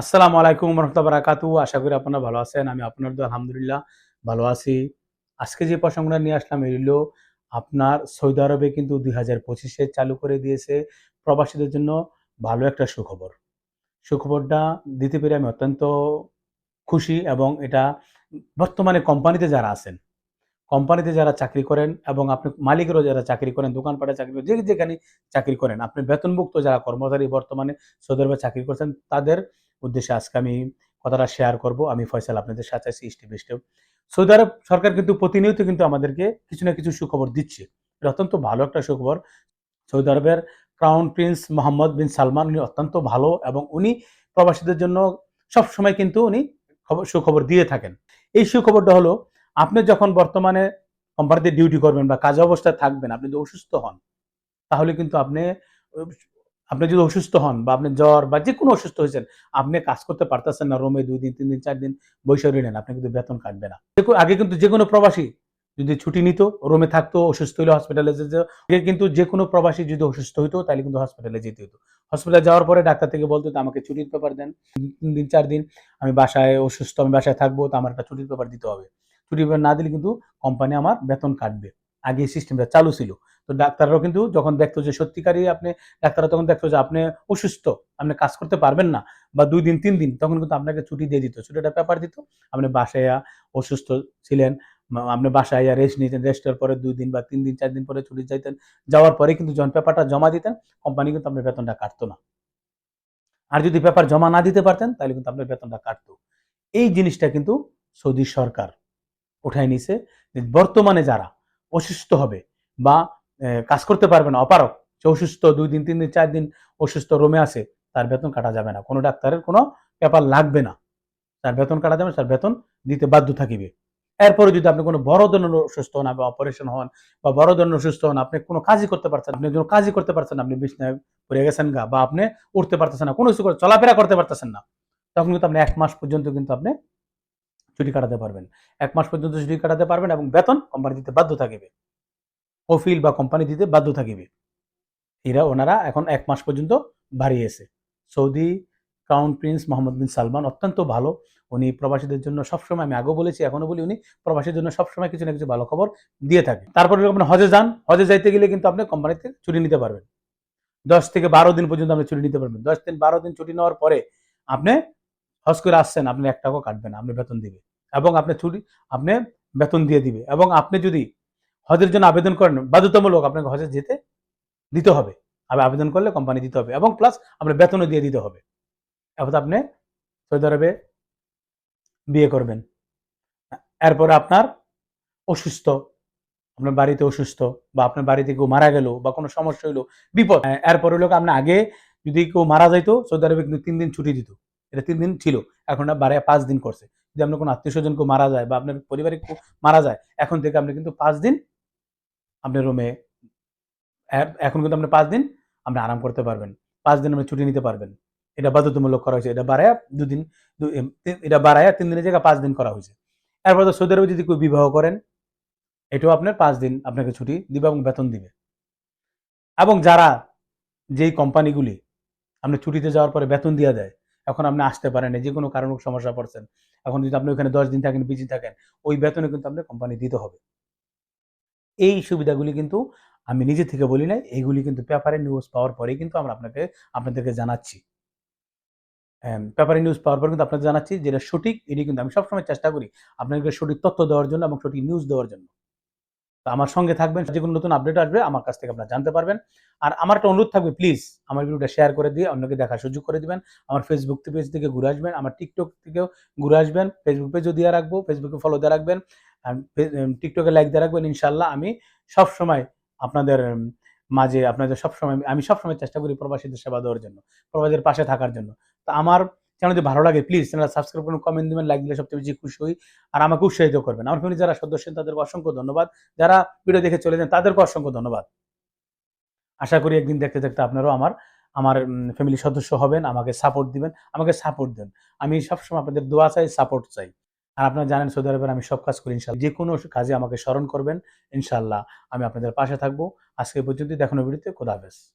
আসসালামু আলাইকুম রহমতুল্লাহ বারাকাতু আশা করি আপনারা ভালো আছেন, আমি আপনার আলহামদুলিল্লাহ ভালো আছি। আজকে যে প্রসঙ্গটা নিয়ে আসলাম, এই হলো আপনার সৌদি আরবে কিন্তু দুই হাজার পঁচিশে চালু করে দিয়েছে প্রবাসীদের জন্য ভালো একটা সুখবর। সুখবরটা দিতে পেরে আমি অত্যন্ত খুশি এবং এটা বর্তমানে কোম্পানিতে যারা আছেন, কোম্পানিতে যারা চাকরি করেন এবং আপনি মালিকেরও যারা চাকরি করেন, দোকানপাটে চাকরি করেন, যে যেখানে চাকরি করেন, আপনি বেতনভুক্ত যারা কর্মচারী বর্তমানে সৌদি আরবে চাকরি করছেন, তাদের উদ্দেশ্যে আজকে আমি কথাটা শেয়ার করব। আমি ফয়সাল আপনাদের সাথে আছি স্টেপ স্টেপ সৌদি আরব সরকার কিন্তু প্রতিনিয়ত কিন্তু আমাদেরকে কিছু না কিছু সুখবর দিচ্ছে। এটা অত্যন্ত ভালো একটা সুখবর। সৌদি আরবের crown prince Mohammed bin Salman উনি অত্যন্ত ভালো এবং উনি প্রবাসীদের জন্য সব সময় কিন্তু উনি খবর, সুখবর দিয়ে থাকেন। এই সুখবরটা হলো, আপনি যখন বর্তমানে কোম্পানিতে ডিউটি করবেন বা কাজ অবস্থায় থাকবেন, আপনি যদি অসুস্থ হন, তাহলে কিন্তু আপনি আপনি যদি অসুস্থ হন বা আপনি জ্বর বা যে কোনো অসুস্থ হয়েছেন, আপনি কাজ করতে পারতেছেন না রোমে দুই দিন, তিন দিন, চার দিন বৈশাখ নেন আপনি কিন্তু বেতন কাটবে না। আগে কিন্তু যে কোনো প্রবাসী যদি ছুটি নিত, রোমে থাকতো, অসুস্থ হলে হসপিটালে যেত কিন্তু যে কোনো প্রবাসী যদি অসুস্থ হইতো, তাহলে কিন্তু হসপিটালে যেতে হতো হসপিটালে যাওয়ার পরে ডাক্তার থেকে বলতো আমাকে ছুটির পেপার দেন, তিন দিন, চার দিন, আমি বাসায় অসুস্থ, আমি বাসায় থাকব, তো আমার একটা ছুটির পেপার দিতে হবে। ছুটির পেপার না দিলে কিন্তু কোম্পানি আমার বেতন কাটবে। আগে সিস্টেমটা চালু ছিল। তো ডাক্তাররাও কিন্তু যখন দেখতো যে সত্যিকারই আপনি, ডাক্তাররা তখন দেখতো যে আপনি অসুস্থ, আপনি কাজ করতে পারবেন না বা দুই দিন, তিন দিন, তখন কিন্তু আপনাকে ছুটি দিয়ে দিত। ছুটিটা পেপার দিত, আপনি বাসায় অসুস্থ ছিলেন আপনি বাসায় রেস্ট নিতেন রেস্টের পরে দুই দিন বা তিন দিন, চার দিন পরে ছুটি যাইতেন যাওয়ার পরে কিন্তু যখন পেপারটা জমা দিতেন কোম্পানি কিন্তু আপনার বেতনটা কাটতো না। আর যদি পেপার জমা না দিতে পারতেন, তাহলে কিন্তু আপনার বেতনটা কাটতো। এই জিনিসটা কিন্তু সৌদি সরকার উঠায় নিছে বর্তমানে যারা অসুস্থ হবে বা কাজ করতে পারবে না অপারক সে অসুস্থ, দুই দিন, তিন দিন, চার দিন অসুস্থ রোমে আছে, তার বেতন কাটা যাবে না। কোনো ডাক্তারের কোনো পেপার লাগবে না। তার বেতন কাটা যাবে, তার বেতন দিতে বাধ্য থাকিবে। এরপরে যদি আপনি কোনো বড় ধরনের অসুস্থ হন বা অপারেশন হন বা বড় ধরনের অসুস্থ হন, আপনি কোনো কাজই করতে পারছেন আপনি কোনো কাজই করতে পারছেন আপনি বিছনায় পড়ে গেছেন গা বা আপনি উঠতে পারতেছেন না, কোনো কিছু করে চলাফেরা করতে পারতেছেন না, তখন কিন্তু আপনি এক মাস পর্যন্ত কিন্তু আপনি ছুটি কাটাতে পারবেন। এক মাস পর্যন্ত ছুটি কাটাতে পারবেন এবং বেতন কোম্পানি দিতে বাধ্য থাকিবে। কফিল বা কোম্পানি দিতে বাধ্য থাকিবে। এরা ওনারা এখন এক মাস পর্যন্ত বাড়িয়েছে। Saudi crown prince Mohammed bin Salman অত্যন্ত ভালো। উনি প্রবাসীদের জন্য সবসময়, আমি আগেও বলেছি এখনও বলি উনি প্রবাসীর জন্য সবসময় কিছু না কিছু ভালো খবর দিয়ে থাকে। তারপরে আপনি হজে যান, হজে যাইতে গেলে কিন্তু আপনি কোম্পানিতে ছুটি নিতে পারবেন। দশ থেকে বারো দিন পর্যন্ত আপনি ছুটি নিতে পারবেন। দশ দিন, বারো দিন ছুটি নেওয়ার পরে আপনি হজ করে আসছেন আপনি এক টাকাও কাটবেন না, আপনি বেতন দিবে। এবং আপনি ছুটি আপনি বেতন দিয়ে দিবে। এবং আপনি যদি হজের জন্য আবেদন করেন বাধ্যতামূলক আপনাকে হজে যেতে দিতে হবে। আর আবেদন করলে কোম্পানি দিতে হবে। এবং প্লাস আপনার বেতনও দিয়ে দিতে হবে। এবার আপনি সৌদি আরবে বিয়ে করবেন। এরপরে আপনার অসুস্থ আপনার বাড়িতে অসুস্থ বা আপনার বাড়িতে কেউ মারা গেল বা কোনো সমস্যা হইল বিপদ। এরপরে হলো আপনি আগে যদি কেউ মারা যাইতো সৌদি আরবে কিন্তু তিন দিন ছুটি দিত। এটা তিন দিন ছিল। এখন বাড়ে পাঁচ দিন করছে। যদি আপনার কোনো আত্মীয় স্বজন কেউ মারা যায় বা আপনার পরিবারে মারা যায়, এখন থেকে আপনি কিন্তু পাঁচ দিন আপনি রুমে এখন কিন্তু আপনি পাঁচ দিন আপনি আরাম করতে পারবেন। পাঁচ দিন আপনি ছুটি নিতে পারবেন। এটা বাধ্যতামূলক করা হয়েছে। এটা বাড়ায় দুদিন এটা বাড়ায় তিন দিনের জায়গায় পাঁচ দিন করা হয়েছে। এরপর তো সৌদি আরবে যদি কেউ বিবাহ করেন, এটাও আপনার পাঁচ দিন আপনাকে ছুটি দিবে এবং বেতন দিবে। এবং যারা যেই কোম্পানিগুলি আপনি ছুটিতে যাওয়ার পরে বেতন দিয়ে দেয় এখন আপনি আসতে পারেন না, যে কোনো কারণে সমস্যা পড়ছেন। এখন যদি আপনি ওখানে দশ দিন থাকেন বিজি থাকেন ওই বেতনে কিন্তু আপনার কোম্পানি দিতে হবে। এই সুবিধাগুলি কিন্তু আমি নিজে থেকে বলি নাই এইগুলি কিন্তু পেপারে নিউজ পাওয়ার পরেই কিন্তু আমরা আপনাকে আপনাদেরকে জানাচ্ছি। পেপারে নিউজ পাওয়ার পর কিন্তু আপনাদের জানাচ্ছি যেটা সঠিক এটি কিন্তু আমি সবসময় চেষ্টা করি আপনাদেরকে সঠিক তথ্য দেওয়ার জন্য এবং সঠিক নিউজ দেওয়ার জন্য। তো আমার সঙ্গে থাকবেন, যে কোনো নতুন আপডেট আসবে, আমার কাছ থেকে আপনারা জানতে পারবেন। আর আমার একটা অনুরোধ থাকবে প্লিজ আমার ভিডিওটা শেয়ার করে দিয়ে অন্যকে দেখার সুযোগ করে দিবেন। আমার ফেসবুক পেজ থেকে ঘুরে আসবেন, আমার টিকটক থেকেও ঘুরে আসবেন। ফেসবুক পেজও দিয়ে রাখব ফেসবুকে ফলো দিয়ে রাখবেন। টিকটকে লাইক দিয়ে রাখবেন ইনশাল্লাহ আমি সব সময় আপনাদের মাঝে আপনাদের সবসময়, আমি সবসময় চেষ্টা করি প্রবাসীদের সেবা দেওয়ার জন্য, প্রবাসীদের পাশে থাকার জন্য। তো আমার চ্যানেল যদি ভালো লাগে প্লিজ চ্যানেল সাবস্ক্রাইব করুন কমেন্ট দিবেন লাইক দিলে সবচেয়ে বেশি খুশি হই। আর আমাকে উৎসাহিত করবেন। আমার ফ্যামিলি যারা সদস্য তাদেরকে অসংখ্য ধন্যবাদ। যারা ভিডিও দেখে চলে যান, তাদেরকে অসংখ্য ধন্যবাদ। আশা করি একদিন দেখতে দেখতে আপনারাও আমার আমার ফ্যামিলি সদস্য হবেন, আমাকে সাপোর্ট দিবেন, আমাকে সাপোর্ট দেন। আমি সবসময় আপনাদের দোয়া চাই সাপোর্ট চাই। আর আপনারা জানেন সৌদি আরবের আমি সব কাজ করি ইনশাল্লাহ যে কোনো কাজে আমাকে স্মরণ করবেন ইনশাল্লাহ আমি আপনাদের পাশে থাকব। আজকে পর্যন্ত দেখানো ভিডিওতে, খোদা হাফেজ।